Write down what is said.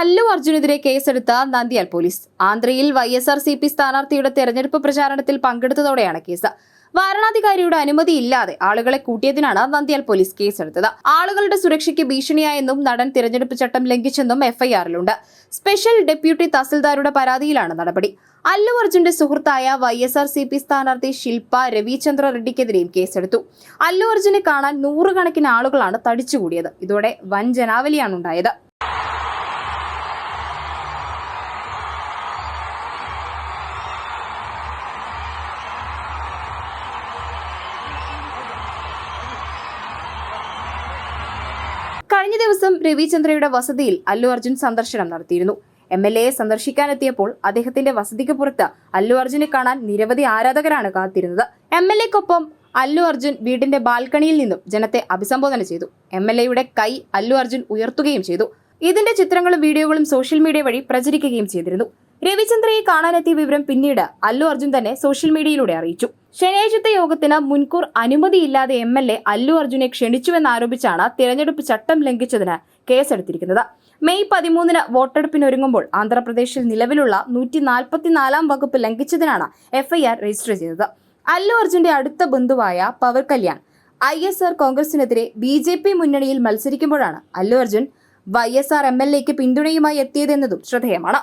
അല്ലു അർജുനെതിരെ കേസെടുത്ത നന്ദിയാൽ പോലീസ്. ആന്ധ്രയിൽ Y S R C P സ്ഥാനാർത്ഥിയുടെ തെരഞ്ഞെടുപ്പ് പ്രചാരണത്തിൽ പങ്കെടുത്തതോടെയാണ് കേസ്. വരണാധികാരിയുടെ അനുമതിയില്ലാതെ ആളുകളെ കൂട്ടിയതിനാണ് നന്ദിയാൽ പോലീസ് കേസെടുത്തത്. ആളുകളുടെ സുരക്ഷയ്ക്ക് ഭീഷണിയായെന്നും നടൻ തിരഞ്ഞെടുപ്പ് ചട്ടം ലംഘിച്ചെന്നും എഫ്ഐആറിലുണ്ട്. സ്പെഷ്യൽ ഡെപ്യൂട്ടി തഹസിൽദാരുടെ പരാതിയിലാണ് നടപടി. അല്ലു അർജുന്റെ സുഹൃത്തായ Y S R C P സ്ഥാനാർത്ഥി ശില്പ രവിചന്ദ്ര റെഡ്ഡിക്കെതിരെയും കേസെടുത്തു. അല്ലു അർജുനെ കാണാൻ നൂറുകണക്കിന് ആളുകളാണ് തടിച്ചുകൂടിയത്. ഇതോടെ വൻ ജനാവലിയാണ് ഉണ്ടായത്. കഴിഞ്ഞ ദിവസം രവിചന്ദ്രയുടെ വസതിയിൽ അല്ലു അർജുൻ സന്ദർശനം നടത്തിയിരുന്നു. എം എൽ എയെ സന്ദർശിക്കാനെത്തിയപ്പോൾ അദ്ദേഹത്തിന്റെ വസതിക്ക് പുറത്ത് അല്ലു അർജുനെ കാണാൻ നിരവധി ആരാധകരാണ് കാത്തിരുന്നത്. എം എൽ എക്കൊപ്പം അല്ലു അർജുൻ വീടിന്റെ ബാൽക്കണിയിൽ നിന്നും ജനത്തെ അഭിസംബോധന ചെയ്തു. എം എൽ എയുടെ കൈ അല്ലു അർജുൻ ഉയർത്തുകയും ചെയ്തു. ഇതിന്റെ ചിത്രങ്ങളും വീഡിയോകളും സോഷ്യൽ മീഡിയ വഴി പ്രചരിക്കുകയും ചെയ്തിരുന്നു. രവിചന്ദ്രയെ കാണാനെത്തിയ വിവരം പിന്നീട് അല്ലു അർജുൻ തന്നെ സോഷ്യൽ മീഡിയയിലൂടെ അറിയിച്ചു. ശനിയാഴ്ചത്തെ യോഗത്തിന് മുൻകൂർ അനുമതിയില്ലാതെ എം എൽ എ അല്ലു അർജുനെ ക്ഷണിച്ചുവെന്നാരോപിച്ചാണ് തിരഞ്ഞെടുപ്പ് ചട്ടം ലംഘിച്ചതിന് കേസെടുത്തിരിക്കുന്നത്. മെയ് പതിമൂന്നിന് വോട്ടെടുപ്പിനൊരുങ്ങുമ്പോൾ ആന്ധ്രാപ്രദേശിൽ നിലവിലുള്ള നൂറ്റി നാൽപ്പത്തിനാലാം വകുപ്പ് ലംഘിച്ചതിനാണ് എഫ്ഐആർ രജിസ്റ്റർ ചെയ്തത്. അല്ലു അർജുന്റെ അടുത്ത ബന്ധുവായ Pawan Kalyan I S R കോൺഗ്രസിനെതിരെ B J P മുന്നണിയിൽ മത്സരിക്കുമ്പോഴാണ് Allu Arjun Y S R M L എക്ക് പിന്തുണയുമായി എത്തിയതെന്നതും ശ്രദ്ധേയമാണ്.